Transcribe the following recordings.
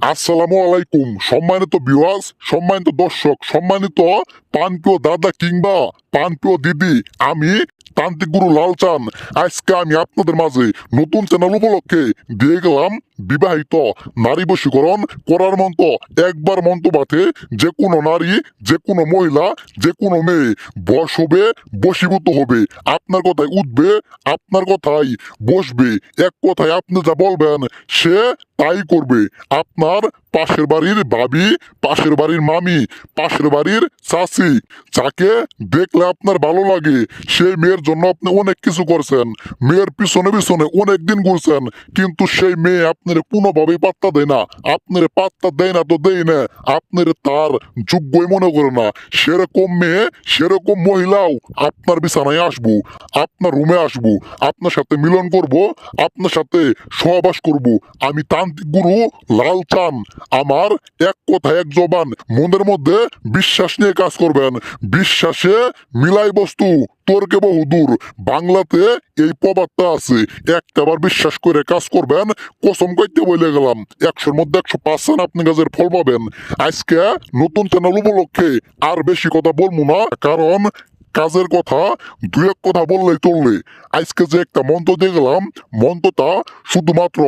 আসসালামু আলাইকুম। সম্মানিত বিওয়াস সম্মানিত দর্শক, সম্মানিত পানপ্রিয় দাদা কিংবা পানপ্রিয় দিদি, আমি তান্ত্রিক গুরু লালচান। আজকে আমি আপনাদের মাঝে নতুন চ্যানেল উপলক্ষে দিয়ে গেলাম বিবাহিত নারী বশীকরণ করার মন্ত্র। একবার মন্ত্র যে কোনো নারী, যে কোনো মহিলা, যে কোনো মেয়ে বশ হবে, বশীভূত হবে। আপনার কথায় উঠবে, আপনার কথাই বসবে। এক কথায় আপনি যা বলবেন, সে তাই করবে। আপনার পাশের বাড়ির ভাবি, পাশের বাড়ির মামি, পাশের বাড়ির চাচি, যাকে দেখলে আপনার ভালো লাগে, সেই মেয়ের জন্য আপনি অনেক কিছু করছেন। মেয়ের পিছনে পিছনে অনেক দিন ঘুরছেন, কিন্তু সেই মেয়ে আপনার কোনোভাবেই পাত্তা দেয় না। আপনার পাত্তা দেয় না তো দেয় না। আপনার তার যোগ্যই মনে করে না। সেরকম মেয়ে, সেরকম মহিলাও আপনার বিছানায় আসব, আপনার রুমে আসব, আপনার সাথে মিলন করব, আপনার সাথে সহবাস করব। আমি গুরু, লাল চান। আমার এক কথা এক জবান। মনের মধ্যে বিশ্বাস নিয়ে কাজ করবেন। বিশ্বাসে মিলাই বস্তু। তোরকে বহুদূর বাংলাতে এই প্রবাদটা আছে। একটাবার বিশ্বাস করে কাজ করবেন। কসম কইতে বলে গেলাম, একশোর মধ্যে একশো পার্সেন্ট আপনি কাজের ফল পাবেন। আজকে নতুন চ্যানেল উপলক্ষে আর বেশি কথা বলব না, কারণ কাজের কথা দু এক কথা বললেই চললে আজকে যে একটা মন্ত্র দিয়ে গেলাম, মন্ত্রটা শুধুমাত্র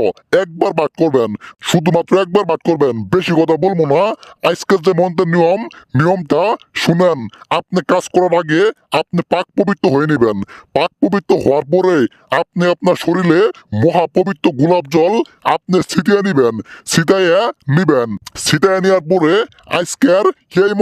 একবার পাঠ করবেন, শুধুমাত্র একবার পাঠ করবেন, বেশি কথা বলব না। আজকের যে মন্ত্রের নিয়ম, নিয়মটা শুনেন, আপনি কাজ করার আগে আপনি পাক পবিত্র হয়ে নেবেন। পাক পবিত্র হওয়ার পরে আপনি আপনার শরীরে মহাপবিত্র গোলাপ জল আপনি ছিটিয়ে নিবেন, ছিটাইয়া নিবেন। ছিটাইয়া নেওয়ার পরে আজকের এই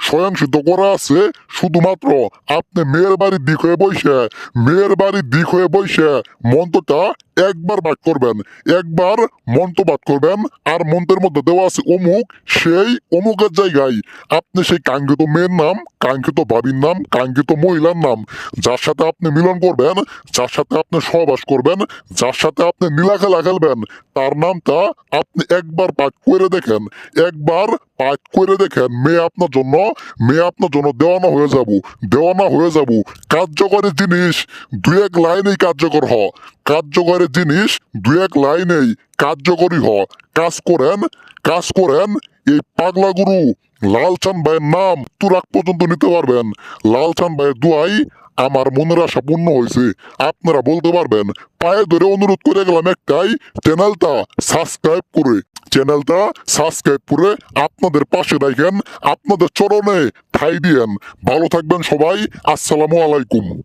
স্বয়ং সিদ্ধ করা আছে? শুধুমাত্র আপনি মেয়ের বাড়ির দিক হয়ে বসে, মেয়ের বাড়ির দিক হয়ে বসে মন্ত্রটা একবার পাঠ করবেন, একবার মন্ত্র পাঠ করবেন, আর মন্ত্রের মধ্যে দেওয়া আছে অমুক, সেই অমুকের জায়গায়। আপনি সেই কাঙ্ক্ষিত মেয়ের নাম, কাঙ্ক্ষিত ভাবির নাম, কাঙ্ক্ষিত মহিলার নাম, যার সাথে আপনি মিলন করবেন, যার সাথে আপনি সহবাস করবেন, যার সাথে আপনি নীলা খেলা খেলবেন, তার নামটা আপনি একবার পাঠ করে দেখেন, একবার পাঠ করে দেখেন, মেয়ে আপনার জন্য, মেয়ে আপনার জন্য দেওয়ানা হয়ে যাব, দেওয়ানা হয়ে যাব। কার্যকরী জিনিস দু এক লাইনেই কার্যকর হ। কার্যকরী জিনিস, দু এক লাইনেই কার্যকরী হ। কাজ করেন কাজ করেন, এই পাগলা গুরু লালচান ভাইয়ের নাম তুরাক পর্যন্ত নিতে পারবেন। লালচান ভাইয়ের দোয়াই আমার মনের আশা পূর্ণ হয়েছে। আপনারা বলতে পারবেন, পায়ে ধরে অনুরোধ করে গেলাম একটাই, চ্যানেলটা সাবস্ক্রাইব করে, চ্যানেলটা সাবস্ক্রাইব করে আপনাদের পাশে রাখেন, আপনাদের চরণে ঠাই দিয়েন। ভালো থাকবেন সবাই, আসসালামু আলাইকুম।